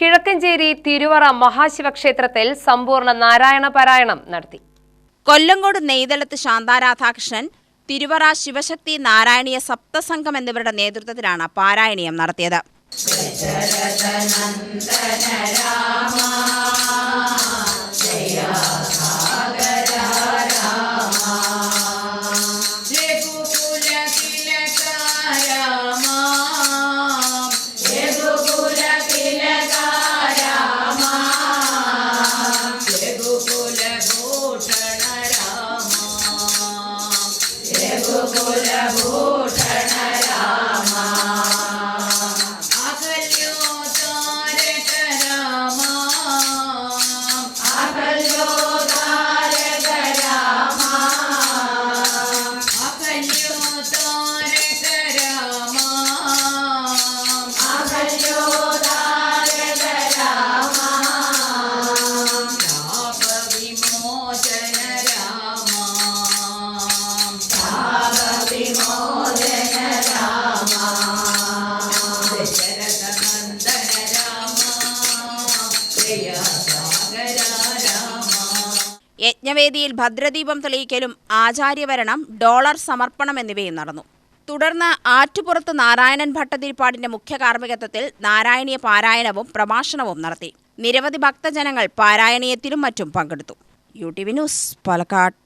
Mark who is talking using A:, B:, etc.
A: കിഴക്കഞ്ചേരി തിരുവറ മഹാശിവക്ഷേത്രത്തിൽ സമ്പൂർണ നാരായണ പാരായണം നടത്തി.
B: കൊല്ലങ്കോട് നെയ്തലത്ത് ശാന്താരാധാകൃഷ്ണൻ തിരുവറ ശിവശക്തി നാരായണീയ സപ്തസംഘം എന്നിവരുടെ നേതൃത്വത്തിലാണ് പാരായണീയം നടത്തിയത്. Vou, vou, vou. യജ്ഞവേദിയിൽ ഭദ്രദീപം തെളിയിക്കലും ആചാര്യവരണം ഡോളർ സമർപ്പണം എന്നിവയും നടന്നു. തുടർന്ന് ആറ്റുപുറത്ത് നാരായണൻ ഭട്ടതിരിപ്പാടിന്റെ മുഖ്യ കാർമ്മികത്വത്തിൽ നാരായണീയ പാരായണവും പ്രഭാഷണവും നടത്തി. നിരവധി ഭക്തജനങ്ങൾ പാരായണീയത്തിലും മറ്റും പങ്കെടുത്തു. U T V news Palakkad.